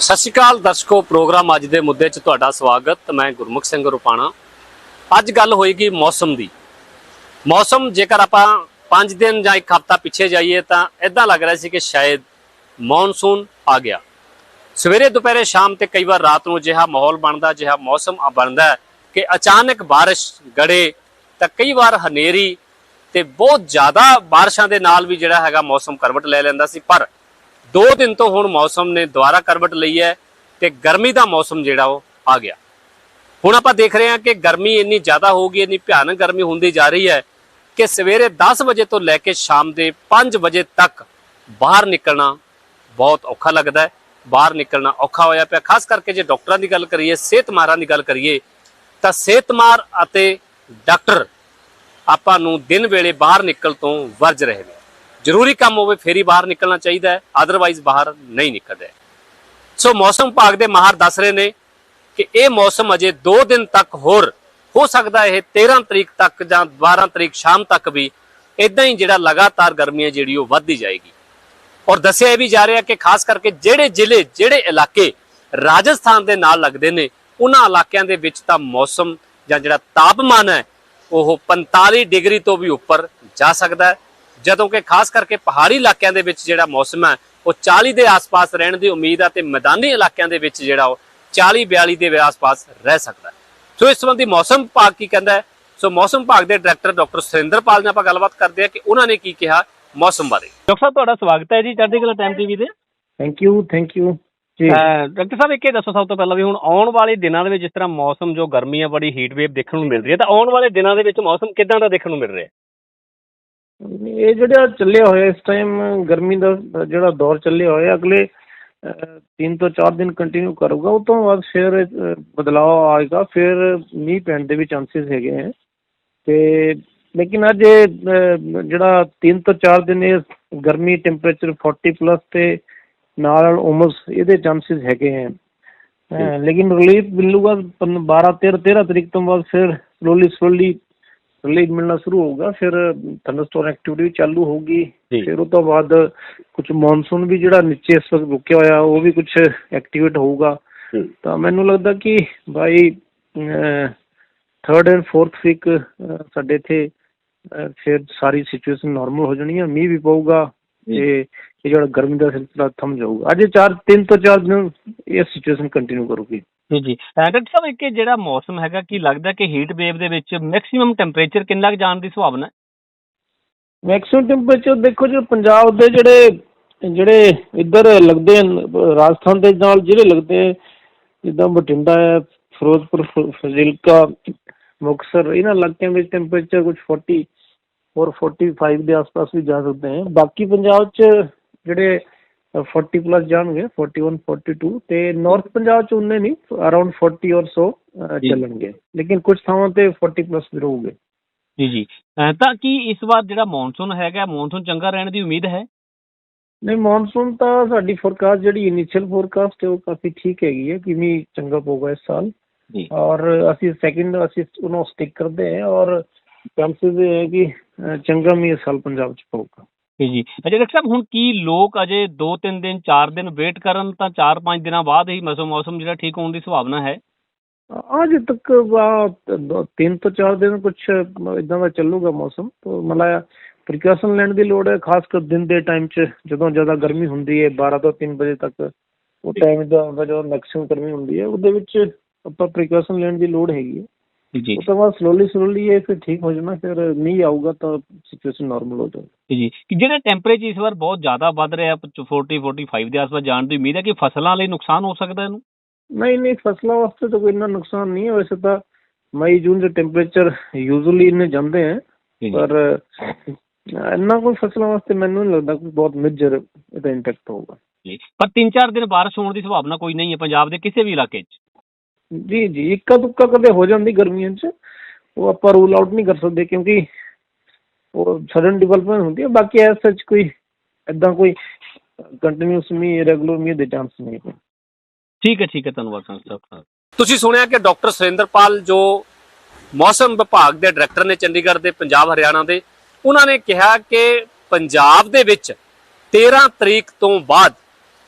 ਸਤਿ ਸ਼੍ਰੀ ਅਕਾਲ ਦਰਸ਼ਕੋ, ਪ੍ਰੋਗਰਾਮ ਅੱਜ ਦੇ ਮੁੱਦੇ 'ਚ ਤੁਹਾਡਾ ਸਵਾਗਤ। ਮੈਂ ਗੁਰਮੁਖ ਸਿੰਘ ਰੁਪਾਣਾ। ਅੱਜ ਗੱਲ ਹੋਏਗੀ ਮੌਸਮ ਦੀ। ਮੌਸਮ ਜੇਕਰ ਆਪਾਂ 5 ਦਿਨ ਜਾਂ ਇੱਕ ਹਫ਼ਤਾ ਪਿੱਛੇ ਜਾਈਏ ਤਾਂ ਇਦਾਂ ਲੱਗ ਰਿਹਾ ਸੀ ਕਿ ਸ਼ਾਇਦ ਮੌਨਸੂਨ ਆ ਗਿਆ। ਸਵੇਰੇ ਦੁਪਹਿਰੇ ਸ਼ਾਮ ਤੇ ਕਈ ਵਾਰ ਰਾਤ ਨੂੰ ਜਿਹਾ ਮਾਹੌਲ ਬਣਦਾ ਜਿਹਾ ਮੌਸਮ ਬਣਦਾ ਕਿ ਅਚਾਨਕ ਬਾਰਿਸ਼ ਗੜੇ ਤਾਂ ਕਈ ਵਾਰ ਹਨੇਰੀ ਤੇ ਬਹੁਤ ਜ਼ਿਆਦਾ ਬਾਰਿਸ਼ਾਂ ਦੇ ਨਾਲ ਵੀ ਜਿਹੜਾ ਹੈਗਾ ਮੌਸਮ ਕਰਵਟ ਲੈ ਲੈਂਦਾ ਸੀ। ਪਰ ਦੋ ਦਿਨ ਤੋਂ ਹੁਣ ਮੌਸਮ ਨੇ ਦੁਬਾਰਾ ਕਰਵਟ ਲਈ ਹੈ ਤੇ ਗਰਮੀ ਦਾ ਮੌਸਮ ਜਿਹੜਾ ਉਹ ਆ ਗਿਆ। ਹੁਣ ਆਪਾਂ ਦੇਖ ਰਹੇ ਹਾਂ ਕਿ ਗਰਮੀ ਇੰਨੀ ਜ਼ਿਆਦਾ ਹੋ ਗਈ, ਇੰਨੀ ਭਿਆਨਕ ਗਰਮੀ ਹੁੰਦੀ ਜਾ ਰਹੀ ਹੈ ਕਿ ਸਵੇਰੇ 10 ਵਜੇ ਤੋਂ ਲੈ ਕੇ ਸ਼ਾਮ ਦੇ 5 ਵਜੇ ਤੱਕ ਬਾਹਰ ਨਿਕਲਣਾ ਬਹੁਤ ਔਖਾ ਲੱਗਦਾ ਹੈ। ਬਾਹਰ ਨਿਕਲਣਾ ਔਖਾ ਹੋਇਆ ਪਿਆ। ਖਾਸ ਕਰਕੇ ਜੇ ਡਾਕਟਰਾਂ ਦੀ ਗੱਲ ਕਰੀਏ, ਸਿਹਤਮਾਰਾਂ ਦੀ ਗੱਲ ਕਰੀਏ, ਤਾਂ ਸਿਹਤਮਾਰ ਅਤੇ ਡਾਕਟਰ ਆਪਾਂ ਨੂੰ ਦਿਨ ਵੇਲੇ ਬਾਹਰ ਨਿਕਲ ਤੋਂ ਵਰਜ ਰਹੇ ਨੇ। ਜ਼ਰੂਰੀ ਕੰਮ ਹੋਵੇ, ਫੇਰ ਹੀ ਬਾਹਰ ਨਿਕਲਣਾ ਚਾਹੀਦਾ ਹੈ ਅਦਰਵਾਈਜ਼ ਬਾਹਰ ਨਹੀਂ ਨਿਕਲਦੇ ਸੋ ਮੌਸਮ ਵਿਭਾਗ ਦੇ ਮਾਹਰ ਦੱਸ ਰਹੇ ਨੇ ਕਿ ਇਹ ਮੌਸਮ ਅਜੇ 2 ਦਿਨ ਤੱਕ ਹੋਰ ਹੋ ਸਕਦਾ ਇਹ 13 ਤਰੀਕ ਤੱਕ ਜਾਂ 12 ਤਰੀਕ ਸ਼ਾਮ ਤੱਕ ਵੀ ਇਦਾਂ ਹੀ ਜਿਹੜਾ ਲਗਾਤਾਰ ਗਰਮੀ ਹੈ, ਜਿਹੜੀ ਉਹ ਵੱਧਦੀ ਜਾਏਗੀ। ਔਰ ਦੱਸਿਆ ਇਹ ਵੀ ਜਾ ਰਿਹਾ ਕਿ ਖਾਸ ਕਰਕੇ ਜਿਹੜੇ ਜ਼ਿਲ੍ਹੇ, ਜਿਹੜੇ ਇਲਾਕੇ ਰਾਜਸਥਾਨ ਦੇ ਨਾਲ ਲੱਗਦੇ ਨੇ, ਉਹਨਾਂ ਇਲਾਕਿਆਂ ਦੇ ਵਿੱਚ ਤਾਂ ਮੌਸਮ ਜਾਂ ਜਿਹੜਾ ਤਾਪਮਾਨ ਹੈ, ਉਹ 45 ਡਿਗਰੀ ਤੋਂ ਵੀ ਉੱਪਰ ਜਾ ਸਕਦਾ ਹੈ। ਜਦੋਂ ਕਿ ਖਾਸ ਕਰਕੇ ਪਹਾੜੀ ਇਲਾਕਿਆਂ ਦੇ ਵਿੱਚ ਜਿਹੜਾ ਮੌਸਮ ਹੈ ਉਹ 40 ਦੇ ਆਸ-ਪਾਸ ਰਹਿਣ ਦੀ ਉਮੀਦ ਹੈ ਤੇ ਮੈਦਾਨੀ ਇਲਾਕਿਆਂ ਦੇ ਵਿੱਚ ਜਿਹੜਾ ਉਹ 40 42 ਦੇ ਆਸ-ਪਾਸ ਰਹਿ ਸਕਦਾ ਹੈ। ਸੋ ਇਸ ਸੰਬੰਧੀ ਮੌਸਮ ਵਿਭਾਗ ਕੀ ਕਹਿੰਦਾ ਹੈ? ਸੋ ਮੌਸਮ ਵਿਭਾਗ ਦੇ ਡਾਇਰੈਕਟਰ ਡਾਕਟਰ ਸੁਰਿੰਦਰਪਾਲ ਨਾਲ ਆਪਾਂ ਗੱਲਬਾਤ ਕਰਦੇ ਹਾਂ ਕਿ ਉਹਨਾਂ ਨੇ ਕੀ ਕਿਹਾ ਮੌਸਮ ਬਾਰੇ। ਡਾਕਟਰ ਸਾਹਿਬ ਤੁਹਾਡਾ ਸਵਾਗਤ ਹੈ ਜੀ ਚੜ੍ਹਦੀ ਕਲਾ ਟਾਈਮ ਟੀਵੀ ਤੇ। ਥੈਂਕ ਯੂ ਥੈਂਕ ਯੂ ਜੀ। ਡਾਕਟਰ ਸਾਹਿਬ ਇੱਕ ਇਹ ਦੱਸੋ ਸਭ ਤੋਂ ਪਹਿਲਾਂ ਵੀ ਹੁਣ ਆਉਣ ਵਾਲੇ ਦਿਨਾਂ ਦੇ ਵਿੱਚ ਜਿਸ ਤਰ੍ਹਾਂ ਮੌਸਮ ਜੋ ਗਰਮੀ ਹੈ ਬੜੀ ਹੀਟ ਵੇਵ ਦੇਖਣ ਨੂੰ ਮਿਲ ਰਹੀ ਹੈ ਤਾਂ ਆਉਣ ਵਾਲੇ ਦਿਨਾਂ ਦੇ ਵਿੱਚ ਮੌਸਮ ਕਿਦਾਂ ਦਾ ਦੇਖਣ ਨੂੰ ਮਿਲ ਰਿਹਾ ਹੈ? ਇਹ ਜਿਹੜਾ ਚੱਲਿਆ ਹੋਇਆ ਇਸ ਟਾਈਮ ਗਰਮੀ ਦਾ ਜਿਹੜਾ ਦੌਰ ਚੱਲਿਆ ਹੋਇਆ ਅਗਲੇ ਤਿੰਨ ਤੋਂ ਚਾਰ ਦਿਨ ਕੰਟੀਨਿਊ ਕਰੂਗਾ ਉਹ ਤੋਂ ਬਾਅਦ ਫਿਰ ਅਹ, ਬਦਲਾਅ ਆਏਗਾ ਫਿਰ ਮੀਂਹ ਪੈਣ ਦੇ ਵੀ ਚਾਂਸਿਸ ਹੈਗੇ ਹੈ ਅਤੇ ਲੇਕਿਨ ਅੱਜ ਇਹ, ਜਿਹੜਾ ਤਿੰਨ ਤੋਂ ਚਾਰ ਦਿਨ ਇਹ ਗਰਮੀ ਟੈਂਪਰੇਚਰ 40 ਪਲੱਸ ਅਤੇ ਨਾਲ ਉਮਸ ਇਹਦੇ ਚਾਂਸਿਸ ਹੈਗੇ ਹੈ ਲੇਕਿਨ ਰਿਲੀਫ ਮਿਲੂਗਾ 12 13 13 ਤਰੀਕ ਤੋਂ ਬਾਅਦ ਫਿਰ ਸਲੋਲੀ ਸਲੋਲੀ ਰਿਲੀਫ ਮਿਲਣਾ ਸ਼ੁਰੂ ਹੋਊਗਾ ਫਿਰ ਥੰਡਰਸਟੋਰ ਐਕਟੀਵਿਟੀ ਵੀ ਚਾਲੂ ਹੋਊਗੀ। ਜੀ। ਫਿਰ ਉਹ ਤੋਂ ਬਾਅਦ ਕੁਝ ਮੌਨਸੂਨ ਵੀ ਜਿਹੜਾ ਨੀਚੇ ਇਸ ਵਕਤ ਰੁਕਿਆ ਹੋਇਆ ਉਹ ਵੀ ਕੁਝ ਐਕਟੀਵੇਟ ਹੋਊਗਾ। ਤਾਂ ਮੈਨੂੰ ਲੱਗਦਾ ਕਿ by third and fourth week ਸਾਡੇ ਇੱਥੇ ਅਹ, ਫਿਰ ਸਾਰੀ ਸਿਚੁਏਸ਼ਨ ਨਾਰਮਲ ਹੋ ਜਾਣੀ ਹੈ ਮੀਂਹ ਵੀ ਪਊਗਾ ਤੇ ਇਹ ਜਿਹੜਾ ਗਰਮੀ ਦਾ ਸਿਲਸਿਲਾ ਥਮ ਜਾਊਗਾ। ਅਜੇ 4 3 ਤੋਂ 4 ਦਿਨ ਇਹ ਸਿਚੁਏਸ਼ਨ ਕੰਟੀਨਿਊ ਕਰੂਗੀ। ਜੀ ਜੀ। ਡਾਕਟਰ ਸਾਹਿਬ, ਇੱਕ ਇਹ ਜਿਹੜਾ ਮੌਸਮ ਹੈਗਾ, ਕੀ ਲੱਗਦਾ ਕਿ ਹੀਟ ਵੇਵ ਦੇ ਵਿੱਚ ਮੈਕਸਿਮਮ ਟੈਂਪਰੇਚਰ ਕਿੰਨਾ ਕੁ ਜਾਣ ਦੀ ਸੰਭਾਵਨਾ ਹੈ? ਮੈਕਸਿਮਮ ਟੈਂਪਰੇਚਰ ਦੇਖੋ ਜੀ, ਪੰਜਾਬ ਦੇ ਜਿਹੜੇ ਜਿਹੜੇ ਇੱਧਰ ਲੱਗਦੇ ਹਨ ਅਹ ਰਾਜਸਥਾਨ ਦੇ ਨਾਲ ਜਿਹੜੇ ਲੱਗਦੇ ਹੈ, ਜਿੱਦਾਂ ਬਠਿੰਡਾ ਹੈ, ਫਿਰੋਜ਼ਪੁਰ, ਫ- ਫਾਜ਼ਿਲਕਾ, ਮੁਕਤਸਰ, ਇਹਨਾਂ ਇਲਾਕਿਆਂ ਵਿੱਚ ਟੈਂਪਰੇਚਰ ਕੁਝ 40 ਔਰ 45 ਦੇ ਆਸ-ਪਾਸ ਵੀ ਜਾ ਸਕਦੇ ਹੈ। ਬਾਕੀ ਪੰਜਾਬ 'ਚ ਜਿਹੜੇ 40 ਪਲੱਸ ਜਾਣਗੇ 41 42 ਤੇ ਨਾਰਥ ਪੰਜਾਬ 'ਚ ਉਨੇ ਨਹੀਂ ਅਰਾਊਂਡ 40 ਔਰ ਸੋ। ਚੱਲਣਗੇ। ਲੇਕਿਨ ਕੁਝ ਥਾਵਾਂ ਤੇ 40 ਪਲੱਸ ਵੀ ਰਹੂਗੇ। ਜੀ ਜੀ। ਤਾਂ ਕੀ ਇਸ ਵਾਰ ਜਿਹੜਾ ਮੌਨਸੂਨ ਹੈਗਾ ਮੌਨਸੂਨ ਚੰਗਾ ਰਹਿਣ ਦੀ ਉਮੀਦ ਹੈ? ਨਹੀਂ ਮੌਨਸੂਨ ਤਾਂ ਸਾਡੀ ਫੋਰਕਾਸਟ ਜਿਹੜੀ ਇਨੀਸ਼ੀਅਲ ਫੋਰਕਾਸਟ ਹੈ ਉਹ ਕਾਫੀ ਠੀਕ ਹੈਗੀ ਹੈ ਕਿ ਮੀਂਹ ਚੰਗਾ ਪਊਗਾ ਇਸ ਸਾਲ। ਜੀ। ਔਰ ਅਸੀਂ ਸੈਕਿੰਡ ਅਸੀਂ ਉਹਨੂੰ ਸਟਿਕ ਕਰਦੇ ਹਾਂ ਔਰ ਚਾਂਸਸ ਇਹ ਹੈ ਕਿ ਚੰਗਾ ਮੀਂਹ ਇਸ ਸਾਲ ਪੰਜਾਬ 'ਚ ਪਊਗਾ। ਜੀ ਜੀ। ਅਜੇ ਡਾਕਟਰ ਸਾਹਿਬ, ਹੁਣ ਕੀ ਲੋਕ ਅਜੇ 2-3 ਦਿਨ 4 ਦਿਨ ਵੇਟ ਕਰਨ ਤਾਂ 4-5 ਦਿਨਾਂ ਬਾਅਦ ਹੀ ਮੌਸਮ ਮੌਸਮ ਜਿਹੜਾ ਠੀਕ ਹੋਣ ਦੀ ਸੰਭਾਵਨਾ ਹੈ? ਅੱਜ ਤੱਕ ਤਿੰਨ ਤੋਂ ਚਾਰ ਦਿਨ ਕੁਝ ਇਦਾਂ ਦਾ ਚੱਲੂਗਾ ਮੌਸਮ। ਤਾਂ, ਮਤਲਬ ਪ੍ਰੀਕਾਸ਼ਨ ਲੈਣ ਦੀ ਲੋੜ ਹੈ, ਖਾਸ ਕਰ ਦਿਨ ਦੇ ਟਾਈਮ 'ਚ, ਜਦੋਂ ਜ਼ਿਆਦਾ ਗਰਮੀ ਹੁੰਦੀ ਹੈ 12 ਤੋਂ 3 ਵਜੇ ਤੱਕ, ਉਹ ਟਾਈਮ ਦਾ, ਜਦੋਂ ਮੈਕਸਿਮਮ ਗਰਮੀ ਹੁੰਦੀ ਹੈ, ਉਹਦੇ ਵਿੱਚ ਆਪਾਂ ਪ੍ਰੀਕਾਸ਼ਨ ਲੈਣ ਦੀ ਲੋੜ ਹੈਗੀ ਹੈ। ਉਸ ਤੋਂ ਬਾਅਦ ਸਲੋਲੀ ਸਲੋਲੀ ਇਹ ਫਿਰ ਠੀਕ ਹੋ ਜਾਣਾ ਫਿਰ ਮੀਂਹ ਆਊਗਾ ਤਾਂ ਸਿਚੁਏਸ਼ਨ ਨਾਰਮਲ ਹੋ ਜਾਊਗੀ। ਜੀ ਕਿ ਜਿਹੜਾ ਟੈਂਪਰੇਚਰ ਇਸ ਵਾਰ ਬਹੁਤ ਜ਼ਿਆਦਾ ਵੱਧ ਰਿਹਾ 40 45 ਦੇ ਆਸ-ਪਾਸ ਜਾਣ ਦੀ ਉਮੀਦ ਹੈ ਕਿ ਫਸਲਾਂ ਲਈ ਨੁਕਸਾਨ ਹੋ ਸਕਦਾ ਇਹਨੂੰ? ਨਹੀਂ ਨਹੀਂ ਫਸਲਾਂ ਵਾਸਤੇ ਤਾਂ ਕੋਈ ਇੰਨਾ ਨੁਕਸਾਨ ਨਹੀਂ ਹੈ। ਵੈਸੇ ਤਾਂ ਮਈ ਜੂਨ ਦੇ ਟੈਂਪਰੇਚਰ ਯੂਜ਼ੂਲੀ ਇੰਨੇ ਜਾਂਦੇ ਹੈ ਪਰ ਇੰਨਾ ਕੋਈ ਫਸਲਾਂ ਵਾਸਤੇ ਮੈਨੂੰ ਨਹੀਂ ਲੱਗਦਾ ਕੋਈ ਬਹੁਤ ਮੇਜਰ ਇਹਦਾ ਇੰਪੈਕਟ ਹੋਊਗਾ। ਪਰ 3-4 ਦਿਨ ਬਾਰਿਸ਼ ਹੋਣ ਦੀ ਸੰਭਾਵਨਾ ਕੋਈ ਨਹੀਂ ਹੈ ਪੰਜਾਬ ਦੇ ਕਿਸੇ ਵੀ ਇਲਾਕੇ 'ਚ। ਜੀ ਜੀ ਇੱਕਾ ਦੁੱਕਾ ਕਦੇ ਹੋ ਜਾਂਦੀ ਗਰਮੀਆਂ 'ਚ ਉਹ ਆਪਾਂ ਰੂਲ ਆਊਟ ਨਹੀਂ ਕਰ ਸਕਦੇ ਕਿਉਂਕਿ ਉਹ ਸਡਨ ਡਿਵੈਲਪਮੈਂਟ ਹੁੰਦੀ ਹੈ ਬਾਕੀ ਐਸ ਸੱਚ ਕੋਈ ਇਦਾਂ ਕੋਈ ਕੰਟੀਨਿਊਸ ਮੀਂਹ ਰੈਗੂਲਰ ਮੀਂਹ ਦੇ ਚਾਂਸ ਨਹੀਂ ਹੈ। ਠੀਕ ਹੈ ਠੀਕ ਹੈ ਧੰਨਵਾਦ ਸੰਸਥਾ ਸਾਹਿਬ। ਤੁਸੀਂ ਸੁਣਿਆ ਕਿ ਡਾਕਟਰ ਸੁਰਿੰਦਰਪਾਲ ਜੋ ਮੌਸਮ ਵਿਭਾਗ ਦੇ ਡਾਇਰੈਕਟਰ ਨੇ ਚੰਡੀਗੜ੍ਹ ਦੇ ਪੰਜਾਬ ਹਰਿਆਣਾ ਦੇ ਉਹਨਾਂ ਨੇ ਕਿਹਾ ਕਿ ਪੰਜਾਬ ਦੇ ਵਿੱਚ 13 ਤਰੀਕ ਤੋਂ ਬਾਅਦ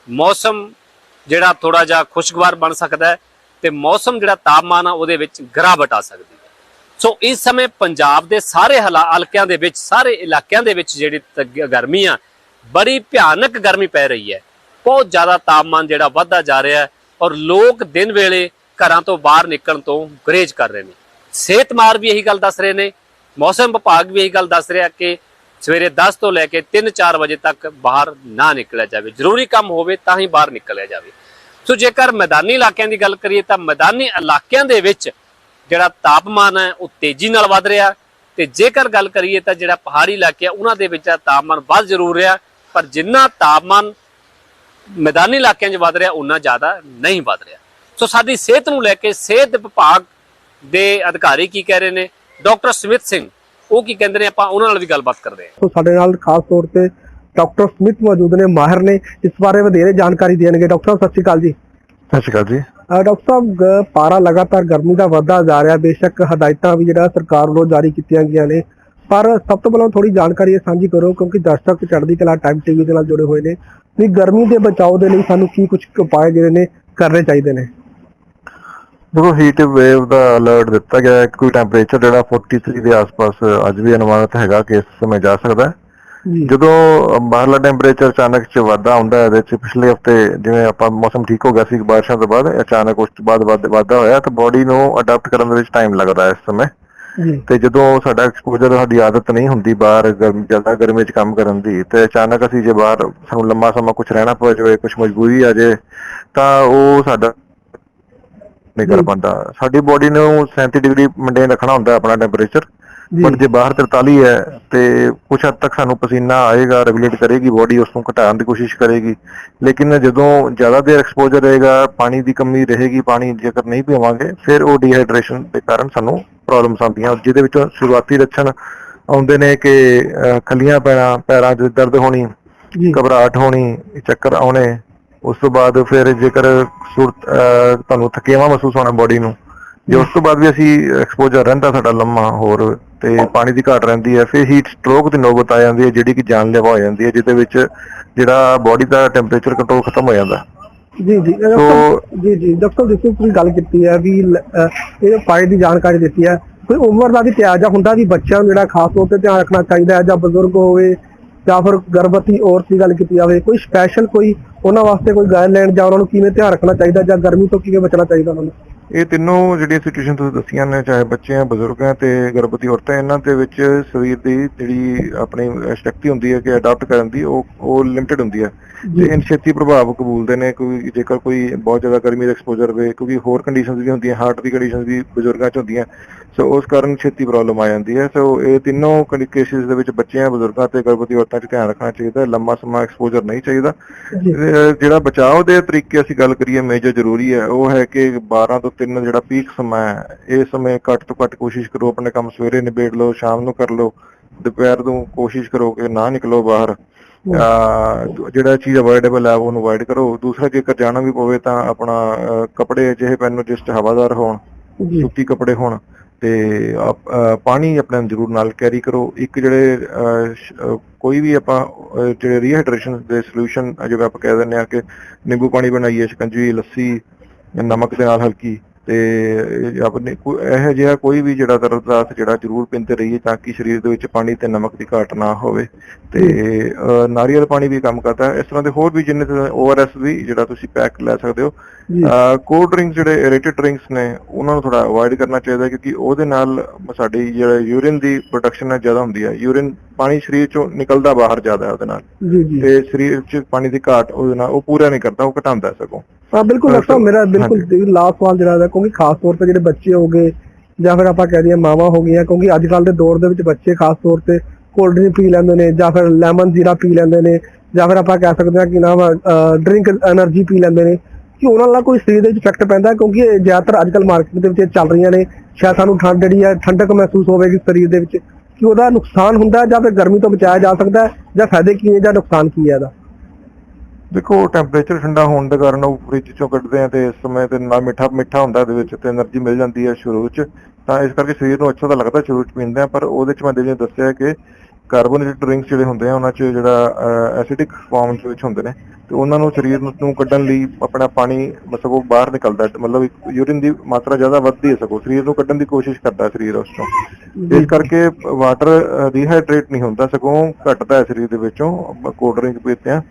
ਮੌਸਮ ਜਿਹੜਾ ਥੋੜਾ ਜਿਹਾ ਖੁਸ਼ਗਵਾਰ ਬਣ ਸਕਦਾ ਹੈ। ਤੇ ਮੌਸਮ ਜਿਹੜਾ ਤਾਪਮਾਨ ਆ, ਉਹਦੇ ਵਿੱਚ ਗਿਰਾਵਟ ਆ ਸਕਦੀ ਹੈ। ਸੋ ਇਸ ਸਮੇਂ ਪੰਜਾਬ ਦੇ ਸਾਰੇ ਹਲਾ- ਹਲਕਿਆਂ ਦੇ ਵਿੱਚ, ਸਾਰੇ ਇਲਾਕਿਆਂ ਦੇ ਵਿੱਚ ਜਿਹੜੀ ਗਰਮੀ ਆ, ਬੜੀ ਭਿਆਨਕ ਗਰਮੀ ਪੈ ਰਹੀ ਹੈ। ਬਹੁਤ ਜ਼ਿਆਦਾ ਤਾਪਮਾਨ ਜਿਹੜਾ ਵੱਧਦਾ ਜਾ ਰਿਹਾ ਹੈ ਔਰ ਲੋਕ ਦਿਨ ਵੇਲੇ ਘਰਾਂ ਤੋਂ ਬਾਹਰ ਨਿਕਲਣ ਤੋਂ ਗੁਰੇਜ਼ ਕਰ ਰਹੇ ਨੇ। ਸਿਹਤਮਾਰ ਵੀ ਇਹੀ ਗੱਲ ਦੱਸ ਰਹੇ ਨੇ। ਮੌਸਮ ਵਿਭਾਗ ਵੀ ਇਹੀ ਗੱਲ ਦੱਸ ਰਿਹਾ ਕਿ ਸਵੇਰੇ 10 ਤੋਂ ਲੈ ਕੇ 3-4 ਵਜੇ ਤੱਕ ਬਾਹਰ ਨਾ ਨਿਕਲਿਆ ਜਾਵੇ। ਜ਼ਰੂਰੀ ਕੰਮ ਹੋਵੇ ਤਾਂ ਹੀ ਬਾਹਰ ਨਿਕਲਿਆ ਜਾਵੇ। ਸੋ ਜੇਕਰ ਮੈਦਾਨੀ ਇਲਾਕਿਆਂ ਦੀ ਗੱਲ ਕਰੀਏ ਤਾਂ ਮੈਦਾਨੀ ਇਲਾਕਿਆਂ ਦੇ ਵਿੱਚ ਜਿਹੜਾ ਤਾਪਮਾਨ ਹੈ ਉਹ ਤੇਜ਼ੀ ਨਾਲ ਵੱਧ ਰਿਹਾ। ਤੇ ਜੇਕਰ ਗੱਲ ਕਰੀਏ ਤਾਂ ਜਿਹੜਾ ਪਹਾੜੀ ਇਲਾਕੇ ਆ ਉਹਨਾਂ ਦੇ ਵਿੱਚ ਤਾਪਮਾਨ ਵੱਧ ਜ਼ਰੂਰ ਰਿਹਾ, ਪਰ ਜਿੰਨਾ ਤਾਪਮਾਨ ਮੈਦਾਨੀ ਇਲਾਕਿਆਂ 'ਚ ਵੱਧ ਰਿਹਾ ਉਨਾ ਜ਼ਿਆਦਾ ਨਹੀਂ ਵੱਧ ਰਿਹਾ। ਸੋ ਸਾਡੀ ਸਿਹਤ ਨੂੰ ਲੈ ਕੇ ਸਿਹਤ ਵਿਭਾਗ ਦੇ ਅਧਿਕਾਰੀ ਕੀ ਕਹਿ ਰਹੇ ਨੇ? ਡਾਕਟਰ ਸਮਿਤ ਸਿੰਘ, ਉਹ ਕੀ ਕਹਿੰਦੇ ਨੇ? ਆਪਾਂ ਉਹਨਾਂ ਨਾਲ ਵੀ ਗੱਲਬਾਤ ਕਰਦੇ ਹਾਂ। ਸੋ ਸਾਡੇ ਨਾਲ ਖਾਸ ਤੌਰ ਤੇ ਡਾਕਟਰ ਸਮਿਥ ਮੌਜੂਦ ਨੇ ਮਾਹਿਰ ਨੇ ਇਸ ਬਾਰੇ ਵਧੇਰੇ ਜਾਣਕਾਰੀ ਦੇਣਗੇ। ਡਾਕਟਰ ਸਾਹਿਬ ਸਤਿ ਸ਼੍ਰੀ ਅਕਾਲ ਜੀ। ਸਤਿ ਸ਼੍ਰੀ ਅਕਾਲ ਜੀ। ਡਾਕਟਰ ਸਾਹਿਬ ਪਾਰਾ ਲਗਾਤਾਰ ਗਰਮੀ ਦਾ ਵਧਦਾ ਜਾ ਰਿਹਾ। ਬੇਸ਼ੱਕ ਹਦਾਇਤਾਂ ਵੀ ਜਿਹੜਾ ਸਰਕਾਰ ਵੱਲੋਂ ਜਾਰੀ ਕੀਤੀਆਂ ਗਈਆਂ ਨੇ। ਪਰ ਸਭ ਤੋਂ ਪਹਿਲਾਂ ਥੋੜੀ ਜਾਣਕਾਰੀ ਸਾਂਝੀ ਕਰੋ ਕਿਉਂਕਿ ਦਰਸ਼ਕ ਚੜ੍ਹਦੀ ਕਲਾ ਟਾਈਮ ਟੀਵੀ ਦੇ ਨਾਲ ਜੁੜੇ ਹੋਏ ਨੇ। ਵੀ ਗਰਮੀ ਦੇ ਬਚਾਓ ਦੇ ਲਈ ਸਾਨੂੰ ਕੀ ਕੁਝ ਉਪਾਅ ਜਿਹੜੇ ਨੇ ਕਰਨੇ ਚਾਹੀਦੇ ਨੇ? ਦੇਖੋ ਹੀਟ ਵੇਵ ਦਾ ਅਲਰਟ ਦਿੱਤਾ ਗਿਆ ਹੈ। ਕੋਈ ਟੈਂਪਰੇਚਰ ਜਿਹੜਾ 43 ਦੇ ਆਸ-ਪਾਸ ਅੱਜ ਵੀ ਅਨੁਮਾਨਿਤ ਹੈਗਾ ਕਿ ਇਸ ਸਮੇਂ ਜਾ ਸਕਦਾ ਹੈ। ਜਦੋਂ ਬਾਹਰਲਾ ਟੈਂਪਰੇਚਰ ਅਚਾਨਕ ਚ ਵਾਧਾ ਹੁੰਦਾ ਹੈ ਇਹਦੇ ਚ ਪਿਛਲੇ ਹਫ਼ਤੇ ਜਿਵੇਂ ਆਪਾਂ ਮੌਸਮ ਠੀਕ ਹੋ ਗਿਆ ਸੀ ਬਾਰਿਸ਼ਾਂ ਤੋਂ ਬਾਅਦ ਅਚਾਨਕ ਉਸ ਤੋਂ ਬਾਅਦ ਵਾਧ- ਹੋਇਆ ਤਾਂ ਬਾਡੀ ਨੂੰ ਅਡਾਪਟ ਕਰਨ ਦੇ ਵਿੱਚ ਟਾਈਮ ਲੱਗਦਾ ਹੈ ਇਸ ਸਮੇਂ। ਤੇ ਜਦੋਂ ਸਾਡਾ ਐਕਸਪੋਜ਼ਰ ਸਾਡੀ ਆਦਤ ਨਹੀਂ ਹੁੰਦੀ ਬਾਹਰ ਗਰਮ ਜ਼ਿਆਦਾ ਗਰਮੀ 'ਚ ਕੰਮ ਕਰਨ ਦੀ ਤੇ ਅਚਾਨਕ ਅਸੀਂ ਜੇ ਬਾਹਰ ਸਾਨੂੰ ਲੰਮਾ ਸਮਾਂ ਕੁਝ ਰਹਿਣਾ ਪਵੇ ਜਾਵੇ ਕੁਝ ਮਜਬੂਰੀ ਆ ਜੇ ਤਾਂ ਉਹ ਸਾਡਾ ਨਹੀਂ ਕਰ। ਪਾਉਂਦਾ। ਸਾਡੀ ਬਾਡੀ ਨੂੰ 37 ਡਿਗਰੀ ਮੇਨਟੇਨ ਰੱਖਣਾ ਹੁੰਦਾ ਆਪਣਾ ਟੈਂਪਰੇਚਰ ਬਟ ਜੇ ਬਾਹਰ 43 ਹੈ ਤੇ ਕੁਝ ਹੱਦ ਤੱਕ ਸਾਨੂੰ ਪਸੀਨਾ ਆਏਗਾ ਰੈਗੂਲੇਟ ਕਰੇਗੀ ਬਾਡੀ ਉਸ ਨੂੰ ਘਟਾਉਣ ਦੀ ਕੋਸ਼ਿਸ਼ ਕਰੇਗੀ। ਲੇਕਿਨ ਜਦੋਂ ਜ਼ਿਆਦਾ ਦੇਰ ਐਕਸਪੋਜ਼ਰ ਰਹੇਗਾ ਪਾਣੀ ਦੀ ਕਮੀ ਰਹੇਗੀ ਪਾਣੀ ਜੇਕਰ ਨਹੀਂ ਪੀਵਾਂਗੇ ਫਿਰ ਉਹ ਡੀਹਾਈਡਰੇਸ਼ਨ ਦੇ ਕਾਰਨ ਸਾਨੂੰ ਪ੍ਰੋਬਲਮਸ ਆਉਂਦੀਆਂ। ਜਿਹਦੇ ਵਿੱਚੋਂ ਸ਼ੁਰੂਆਤੀ ਲੱਛਣ ਆਉਂਦੇ ਨੇ ਕਿ ਖੱਲੀਆਂ ਪੈਣਾ ਪੈਰਾਂ 'ਚ ਦਰਦ ਹੋਣੀ ਘਬਰਾਹਟ ਹੋਣੀ ਚੱਕਰ ਆਉਣੇ ਉਸ ਤੋਂ ਬਾਅਦ ਫਿਰ ਜੇਕਰ ਤੁਹਾਨੂੰ ਥਕੇਵਾ ਮਹਿਸੂਸ ਹੋਣਾ ਬਾਡੀ ਨੂੰ ਜੇ ਉਸ ਤੋਂ ਬਾਅਦ ਵੀ ਅਸੀਂ ਐਕਸਪੋਜ਼ਰ ਰਹਿੰਦਾ ਸਾਡਾ ਲੰਮਾ ਹੋਰ ਤੇ ਪਾਣੀ ਦੀ ਘਾਟ ਰਹਿੰਦੀ ਹੈ ਫਿਰ ਹੀਟ ਸਟ੍ਰੋਕ ਦੀ ਨੌਬਤ ਆ ਜਾਂਦੀ ਹੈ ਜਿਹੜੀ ਕਿ ਜਾਨਲੇਵਾ ਹੋ ਜਾਂਦੀ ਹੈ ਜਿਹਦੇ ਵਿੱਚ ਜਿਹੜਾ ਬਾਡੀ ਦਾ ਟੈਂਪਰੇਚਰ ਕੰਟਰੋਲ ਖਤਮ ਹੋ ਜਾਂਦਾ। ਜੀ ਜੀ ਜੀ ਜੀ ਡਾਕਟਰ ਜਿਸ ਤੁਸੀਂ ਗੱਲ ਕੀਤੀ ਹੈ ਵੀ ਇਹ ਫਾਇਦੇ ਦੀ ਜਾਣਕਾਰੀ ਦਿੱਤੀ ਹੈ। ਕੋਈ ਉਮਰ ਦਾ ਵੀ ਤਿਆਜਾ ਹੁੰਦਾ ਵੀ ਬੱਚਿਆਂ ਨੂੰ ਜਿਹੜਾ ਖਾਸ ਤੌਰ ਤੇ ਧਿਆਨ ਰੱਖਣਾ ਚਾਹੀਦਾ ਹੈ ਜਾਂ ਬਜ਼ੁਰਗ ਹੋਵੇ ਜਾਂ ਫਿਰ ਗਰਭਵਤੀ ਔਰਤ ਦੀ ਗੱਲ ਕੀਤੀ ਜਾਵੇ ਕੋਈ ਸਪੈਸ਼ਲ ਕੋਈ ਉਹਨਾਂ ਵਾਸਤੇ ਕੋਈ ਗਾਈਡਲਾਈਨ ਜਾਂ ਉਹਨਾਂ ਨੂੰ ਕਿਵੇਂ ਧਿਆਨ ਰੱਖਣਾ ਚਾਹੀਦਾ ਜਾਂ ਗਰਮੀ ਤੋਂ ਕਿਵੇਂ ਬਚਣਾ ਚਾਹੀਦਾ ਉਹਨਾਂ ਨੂੰ? ਇਹ ਤਿੰਨੋਂ ਜਿਹੜੀਆਂ ਸਿਚੁਏਸ਼ਨ ਤੁਸੀਂ ਦੱਸੀਆਂ ਨੇ ਚਾਹੇ ਬੱਚੇ ਆ ਬਜ਼ੁਰਗ ਆ ਤੇ ਗਰਭਵਤੀ ਔਰਤਾਂ ਇਹਨਾਂ ਦੇ ਵਿੱਚ ਸਰੀਰ ਦੀ ਜਿਹੜੀ ਆਪਣੀ ਸ਼ਕਤੀ ਹੁੰਦੀ ਹੈ ਕਿ ਅਡਾਪਟ ਕਰਨ ਦੀ ਉਹ ਉਹ ਲਿਮਟਿਡ ਹੁੰਦੀ ਹੈ। ਤੇ ਇਹ ਛੇਤੀ ਪ੍ਰਭਾਵ ਕਬੂਲਦੇ ਨੇ ਕੋਈ ਜੇਕਰ ਕੋਈ ਬਹੁਤ ਜ਼ਿਆਦਾ ਗਰਮੀ ਦਾ ਐਕਸਪੋਜ਼ਰ ਹੋਵੇ ਕਿਉਂਕਿ ਹੋਰ ਕੰਡੀਸ਼ਨਸ ਵੀ ਹੁੰਦੀਆਂ ਹਾਰਟ ਦੀ ਕੰਡੀਸ਼ਨਸ ਵੀ ਬਜ਼ੁਰਗਾਂ 'ਚ ਹੁੰਦੀਆਂ ਸੋ ਉਸ ਕਾਰਨ ਛੇਤੀ ਪ੍ਰੋਬਲਮ ਆ ਜਾਂਦੀ ਹੈ। ਸੋ ਇਹ ਤਿੰਨੋਂ ਕੇਸਿਸ ਦੇ ਵਿੱਚ ਬੱਚਿਆਂ ਬਜ਼ੁਰਗਾਂ ਤੇ ਗਰਭਵਤੀ ਔਰਤਾਂ 'ਚ ਧਿਆਨ ਰੱਖਣਾ ਚਾਹੀਦਾ। ਲੰਮਾ ਸਮਾਂ ਐਕਸਪੋਜ਼ਰ ਨਹੀਂ ਚਾਹੀਦਾ। ਜਿਹੜਾ ਬਚਾਅ ਦੇ ਤਰੀਕੇ ਅਸੀਂ ਗੱਲ ਕਰੀਏ ਮੇਜਰ ਜ਼ਰੂਰੀ ਹੈ ਉਹ ਹੈ ਕਿ 12 ਤੋਂ 3 ਜਿਹੜਾ ਪੀਕ ਸਮਾਂ ਹੈ ਇਹ ਸਮੇਂ ਘੱਟ ਤੋਂ ਘੱਟ ਕੋਸ਼ਿਸ਼ ਕਰੋ ਆਪਣੇ ਕੰਮ ਸਵੇਰੇ ਨਿਬੇੜ ਲਓ ਸ਼ਾਮ ਨੂੰ ਕਰ ਲਓ ਦੁਪਹਿਰ ਨੂੰ ਕੋਸ਼ਿਸ਼ ਕਰੋ ਕਿ ਨਾ ਨਿਕਲੋ ਬਾਹਰ। ਜਿਹੜਾ ਚੀਜ਼ ਅਵੋਇਡੇਬਲ ਹੈ ਉਹਨੂੰ ਅਵੋਇਡ ਕਰੋ। ਦੂਸਰਾ ਜੇਕਰ ਜਾਣਾ ਵੀ ਪਵੇ ਤਾਂ ਆਪਣਾ ਕੱਪੜੇ ਅਜਿਹੇ ਪਹਿਨੋ ਜਿਸ 'ਚ ਹਵਾਦਾਰ ਹੋਣ ਸੂਤੀ ਕੱਪੜੇ ਹੋਣ ਤੇ ਪਾਣੀ ਆਪਣੇ ਜ਼ਰੂਰ ਨਾਲ ਕੈਰੀ ਕਰੋ। ਇੱਕ ਜਿਹੜੇ ਕੋਈ ਵੀ ਆਪਾਂ ਜਿਹੜੇ ਰੀਹਾਈਡਰੇਸ਼ਨ ਦੇ ਸੋਲੂਸ਼ਨ ਜਿਵੇਂ ਆਪਾਂ ਕਹਿ ਦਿੰਦੇ ਆ ਕਿ ਨਿੰਬੂ ਪਾਣੀ ਬਣਾਈਏ ਸ਼ਿਕੰਜਵੀ ਲੱਸੀ ਨਮਕ ਦੇ ਨਾਲ ਹਲਕੀ ਤੇ ਆਪਣੇ ਕੋਈ ਇਹੋ ਜਿਹਾ ਕੋਈ ਵੀ ਜਿਹੜਾ ਤਰਲ ਪਦਾਰਥ ਜਿਹੜਾ ਜ਼ਰੂਰ ਪੀਂਦੇ ਰਹੀਏ ਤਾਂ ਕਿ ਸਰੀਰ ਦੇ ਵਿੱਚ ਪਾਣੀ ਤੇ ਨਮਕ ਦੀ ਘਾਟ ਨਾ ਹੋਵੇ। ਤੇ ਨਾਰੀਅਲ ਪਾਣੀ ਵੀ ਕੰਮ ਕਰਦਾ। ਹੈ ਇਸ ਤਰ੍ਹਾਂ ਦੇ ਹੋਰ ਵੀ ਜਿੰਨੇ ਓਆਰਐਸ ਵੀ ਜਿਹੜਾ ਤੁਸੀਂ ਪੈਕ ਲੈ ਸਕਦੇ ਹੋ। ਕੋਲਡ ਡਰਿੰਕਸ ਜਿਹੜੇ ਏਰੇਟਡ ਡਰਿੰਕਸ ਨੇ ਉਹਨਾਂ ਨੂੰ ਥੋੜਾ ਅਵੋਇਡ ਕਰਨਾ ਚਾਹੀਦਾ ਕਿਉਂਕਿ ਉਹਦੇ ਨਾਲ ਸਾਡੀ ਜਿਹੜਾ ਯੂਰਿਨ ਦੀ ਪ੍ਰੋਡਕਸ਼ਨ ਹੈ ਜ਼ਿਆਦਾ ਹੁੰਦੀ ਹੈ ਯੂਰਿਨ ਪਾਣੀ ਸਰੀਰ ਚੋਂ ਨਿਕਲਦਾ ਬਾਹਰ ਜ਼ਿਆਦਾ ਹੈ ਉਹਦੇ ਨਾਲ। ਤੇ ਸਰੀਰ 'ਚ ਪਾਣੀ ਦੀ ਘਾਟ ਉਹਦੇ ਨਾਲ ਉਹ ਪੂਰਾ ਨਹੀਂ ਕਰਦਾ ਉਹ ਘਟਾਉਂਦਾ ਸਗੋਂ। ਹਾਂ ਬਿਲਕੁਲ ਡਾਕਟਰ ਮੇਰਾ ਬਿਲਕੁਲ ਲਾਸਟ ਸਵਾਲ ਜਿਹੜਾ ਹੈ ਕਿਉਂਕਿ ਖਾਸ ਤੌਰ ਤੇ ਜਿਹੜੇ ਬੱਚੇ ਹੋ ਗਏ ਜਾਂ ਫਿਰ ਆਪਾਂ ਕਹਿ ਦਈਏ ਮਾਵਾ ਹੋ ਗਈਆਂ ਕਿਉਂਕਿ ਅੱਜ ਕੱਲ ਦੇ ਦੌਰ ਦੇ ਵਿੱਚ ਬੱਚੇ ਖਾਸ ਤੌਰ ਤੇ ਕੋਲਡ ਡਰਿੰਕ ਪੀ ਲੈਂਦੇ ਨੇ ਜਾਂ ਫਿਰ ਲੈਮਨ ਜ਼ੀਰਾ ਪੀ ਲੈਂਦੇ ਨੇ ਜਾਂ ਫਿਰ ਆਪਾਂ ਕਹਿ ਸਕਦੇ ਹਾਂ ਕਿ ਨਾ ਡਰਿੰਕ એનર્ਜੀ ਪੀ ਲੈਂਦੇ ਨੇ। ਕਿ ਉਹਨਾਂ ਨਾਲ ਕੋਈ ਸਰੀਰ ਦੇ ਵਿੱਚ ਇਫੈਕਟ ਪੈਂਦਾ ਕਿਉਂਕਿ ਇਹ ਜ਼ਿਆਦਾਤਰ ਅੱਜ ਕੱਲ ਮਾਰਕੀਟ ਦੇ ਵਿੱਚ ਇਹ ਚੱਲ ਰਹੀਆਂ ਨੇ। ਸ਼ਾਇਦ ਸਾਨੂੰ ਠੰਡ ਜਿਹੜੀ ਹੈ ਠੰਡਕ ਮਹਿਸੂਸ ਹੋਵੇਗੀ ਸਰੀਰ ਦੇ ਵਿੱਚ। ਕਿ ਉਹਦਾ ਨੁਕਸਾਨ ਹੁੰਦਾ ਜਾਂ ਫਿਰ ਗਰਮੀ ਤੋਂ ਬਚਾਇਆ ਜਾ ਸਕਦਾ ਜਾਂ ਫਾਇਦੇ ਕੀ ਹੈ ਜਾਂ ਨੁਕਸਾਨ ਕੀ ਹੈ ਇਹਦਾ? ਦੇਖੋ ਟੈਂਪਰੇਚਰ ਠੰਡਾ ਹੋਣ ਦੇ ਕਾਰਨ ਉਹ ਫ੍ਰਿਜ ਚੋਂ ਕੱਢਦੇ ਆ ਤੇ ਇਸ ਸਮੇਂ ਤੇ ਨਾ ਮਿੱਠਾ ਮਿੱਠਾ ਹੁੰਦਾ ਇਹਦੇ ਵਿੱਚ ਤੇ એનર્ਜੀ ਮਿਲ ਜਾਂਦੀ ਹੈ ਸ਼ੁਰੂ ਵਿੱਚ। ਤਾਂ ਇਸ ਕਰਕੇ ਸਰੀਰ ਨੂੰ ਅੱਛਾ ਤਾਂ ਲੱਗਦਾ ਸ਼ੁਰੂ ਵਿੱਚ ਪੀਂਦੇ ਆ ਪਰ ਉਹਦੇ ਚ ਮੈਂ ਜਿਵੇਂ ਦੱਸਿਆ ਕਿ ਕਾਰਬੋਨੇਟਡ ਡਰਿੰਕਸ ਜਿਹੜੇ ਹੁੰਦੇ ਆ ਉਹਨਾਂ 'ਚ ਜਿਹੜਾ ਐਸਿਡਿਕ ਫਾਰਮ ਦੇ ਵਿੱਚ ਹੁੰਦੇ ਨੇ ਤੇ ਉਹਨਾਂ ਨੂੰ ਸਰੀਰ ਨੂੰ ਕੱਢਣ ਲਈ ਆਪਣਾ ਪਾਣੀ ਮਤਲਬ ਉਹ ਬਾਹਰ ਨਿਕਲਦਾ ਮਤਲਬ ਯੂਰਿਨ ਦੀ ਮਾਤਰਾ ਜ਼ਿਆਦਾ ਵੱਧਦੀ ਹੈ ਸਗੋ ਸਰੀਰ ਨੂੰ ਕੱਢਣ ਦੀ ਕੋਸ਼ਿਸ਼ ਕਰਦਾ ਸਰੀਰ ਉਸ ਤੋਂ ਇਸ ਕਰਕੇ ਵਾਟਰ ਰੀਹਾਈਡਰੇਟ ਨਹੀਂ ਹੁੰਦਾ ਸਗੋਂ ਘਟਦਾ ਹੈ ਸਰੀਰ ਦੇ ਵਿੱਚੋਂ ਕੋਲਡ ਡਰਿੰਕ ਪੀਤੇ ਆ।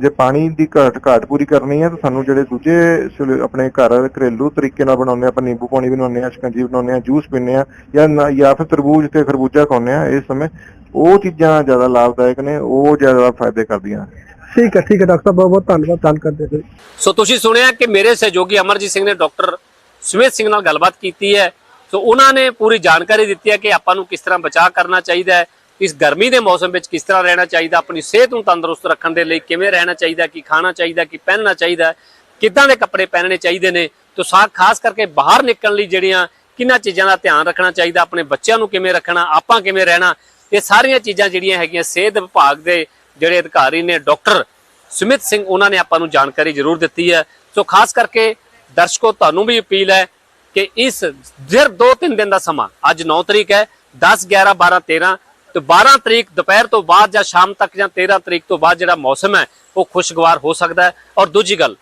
ਜੇ ਪਾਣੀ ਦੀ ਘਾਟ ਘਾਟ ਪੂਰੀ ਕਰਨੀ ਹੈ ਤਾਂ ਸਾਨੂੰ ਜਿਹੜੇ ਦੂਜੇ ਸੋਲੂ- ਆਪਣੇ ਘਰ ਘਰੇਲੂ ਤਰੀਕੇ ਨਾਲ ਬਣਾਉਂਦੇ ਆਪਾਂ ਨਿੰਬੂ ਪਾਣੀ ਬਣਾਉਂਦੇ ਆ ਸ਼ਿਕੰਜੀ ਬਣਾਉਂਦੇ ਆ ਜੂਸ ਪੀਂਦੇ ਆ ਜਾਂ ਨਾ- ਜਾਂ ਫਿਰ ਤਰਬੂਜ ਤੇ ਖਰਬੂਜਾ ਖਾਉਂਦੇ ਆ ਇਸ ਸਮੇਂ ਉਹ ਚੀਜ਼ਾਂ ਜ਼ਿਆਦਾ ਲਾਭਦਾਇਕ ਨੇ ਉਹ ਜ਼ਿਆਦਾ ਫਾਇਦੇ ਕਰਦੀਆਂ। ਠੀਕ ਹੈ ਠੀਕ ਹੈ ਡਾਕਟਰ ਸਾਹਿਬ ਬਹੁਤ ਬਹੁਤ ਧੰਨਵਾਦ ਜਾਣਕਾਰੀ ਦੇ ਲਈ ਸੋ ਤੁਸੀਂ ਸੁਣਿਆ ਕਿ ਮੇਰੇ ਸਹਿਯੋਗੀ ਅਮਰਜੀਤ ਸਿੰਘ ਨੇ ਡਾਕਟਰ ਸੁਮੇਧ ਸਿੰਘ ਨਾਲ ਗੱਲਬਾਤ ਕੀਤੀ ਹੈ। ਸੋ ਉਹਨਾਂ ਨੇ ਪੂਰੀ ਜਾਣਕਾਰੀ ਦਿੱਤੀ ਹੈ ਕਿ ਆਪਾਂ ਨੂੰ ਕਿਸ ਤਰ੍ਹਾਂ ਬਚਾਅ ਕਰਨਾ ਚਾਹੀਦਾ ਹੈ। ਇਸ ਗਰਮੀ ਦੇ ਮੌਸਮ ਵਿੱਚ ਕਿਸ ਤਰ੍ਹਾਂ ਰਹਿਣਾ ਚਾਹੀਦਾ, ਆਪਣੀ ਸਿਹਤ ਨੂੰ ਤੰਦਰੁਸਤ ਰੱਖਣ ਦੇ ਲਈ ਕਿਵੇਂ ਰਹਿਣਾ ਚਾਹੀਦਾ, ਕੀ ਖਾਣਾ ਚਾਹੀਦਾ, ਕੀ ਪਹਿਨਣਾ ਚਾਹੀਦਾ, ਕਿੱਦਾਂ ਦੇ ਕੱਪੜੇ ਪਹਿਨਣੇ ਚਾਹੀਦੇ ਨੇ, ਤੋ ਸਾ ਖਾਸ ਕਰਕੇ ਬਾਹਰ ਨਿਕਲਣ ਲਈ ਜਿਹੜੀਆਂ ਕਿੰਨਾ ਚੀਜ਼ਾਂ ਦਾ ਧਿਆਨ ਰੱਖਣਾ ਚਾਹੀਦਾ, ਆਪਣੇ ਬੱਚਿਆਂ ਨੂੰ ਕਿਵੇਂ ਰੱਖਣਾ, ਆਪਾਂ ਕਿਵੇਂ ਰਹਿਣਾ, ਇਹ ਸਾਰੀਆਂ ਚੀਜ਼ਾਂ ਜਿਹੜੀਆਂ ਹੈਗੀਆਂ ਸਿਹਤ ਵਿਭਾਗ ਦੇ ਜਿਹੜੇ ਅਧਿਕਾਰੀ ਨੇ, ਡਾਕਟਰ ਸੁਮਿਤ ਸਿੰਘ, ਉਹਨਾਂ ਨੇ ਆਪਾਂ ਨੂੰ ਜਾਣਕਾਰੀ ਜ਼ਰੂਰ ਦਿੱਤੀ ਹੈ। ਸੋ ਖਾਸ ਕਰਕੇ ਦਰਸ਼ਕੋ, ਤੁਹਾਨੂੰ ਵੀ ਅਪੀਲ ਹੈ ਕਿ ਇਸ ਜਿਹੜਾ ਦੋ ਤਿੰਨ ਦਿਨ ਦਾ ਸਮਾਂ, ਅੱਜ 9 ਤਰੀਕ ਹੈ 10 11 12 13 ਤੇ 12 ਤਰੀਕ ਦੁਪਹਿਰ ਤੋਂ ਬਾਅਦ ਜਾਂ ਸ਼ਾਮ ਤੱਕ ਜਾਂ 13 ਤਰੀਕ ਤੋਂ ਬਾਅਦ ਜਿਹੜਾ ਮੌਸਮ ਹੈ, ਉਹ ਖੁਸ਼ਗਵਾਰ ਹੋ ਸਕਦਾ ਹੈ। ਔਰ ਦੂਜੀ ਗੱਲ,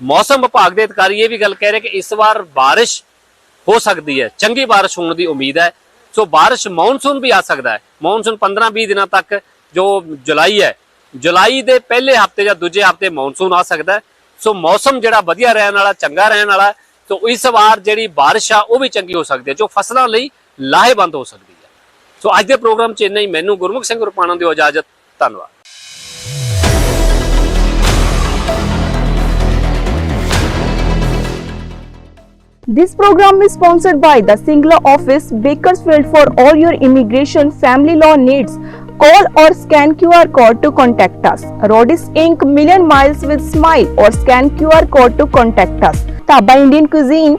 ਮੌਸਮ ਵਿਭਾਗ ਦੇ ਅਧਿਕਾਰੀ ਇਹ ਵੀ ਗੱਲ ਕਹਿ ਰਹੇ ਕਿ ਇਸ ਵਾਰ ਬਾਰਿਸ਼ ਹੋ ਸਕਦੀ ਹੈ। ਚੰਗੀ ਬਾਰਿਸ਼ ਹੋਣ ਦੀ ਉਮੀਦ ਹੈ। ਸੋ ਬਾਰਿਸ਼ ਮੌਨਸੂਨ ਵੀ ਆ ਸਕਦਾ ਹੈ। ਮੌਨਸੂਨ 15-20 ਦਿਨਾਂ ਤੱਕ ਜੋ ਜੁਲਾਈ ਹੈ, ਜੁਲਾਈ ਦੇ ਪਹਿਲੇ ਹਫ਼ਤੇ ਜਾਂ ਦੂਜੇ ਹਫ਼ਤੇ ਮੌਨਸੂਨ ਆ ਸਕਦਾ ਸੋ ਮੌਸਮ ਜਿਹੜਾ ਵਧੀਆ ਰਹਿਣ ਵਾਲਾ, ਚੰਗਾ ਰਹਿਣ ਵਾਲਾ ਸੋ ਇਸ ਵਾਰ ਜਿਹੜੀ ਬਾਰਿਸ਼ ਆ, ਉਹ ਵੀ ਚੰਗੀ ਹੋ ਸਕਦੀ ਹੈ, ਜੋ ਫਸਲਾਂ ਲਈ ਲਾਹੇਵੰਦ ਹੋ ਸਕਦੀ ਹੈ। ਸੋ ਅੱਜ ਦੇ ਪ੍ਰੋਗਰਾਮ 'ਚ ਇੰਨਾ ਹੀ ਮੈਨੂੰ ਗੁਰਮੁਖ ਸਿੰਘ ਰੁਪਾਣਾ ਦਿਓ ਇਜਾਜ਼ਤ ਧੰਨਵਾਦ This program is sponsored by the Singla Office, Bakersfield for all your immigration family law needs. Call or scan QR code to contact us. Rodis Inc. Million Miles with Smile or scan QR code to contact us. Taba Indian Cuisine,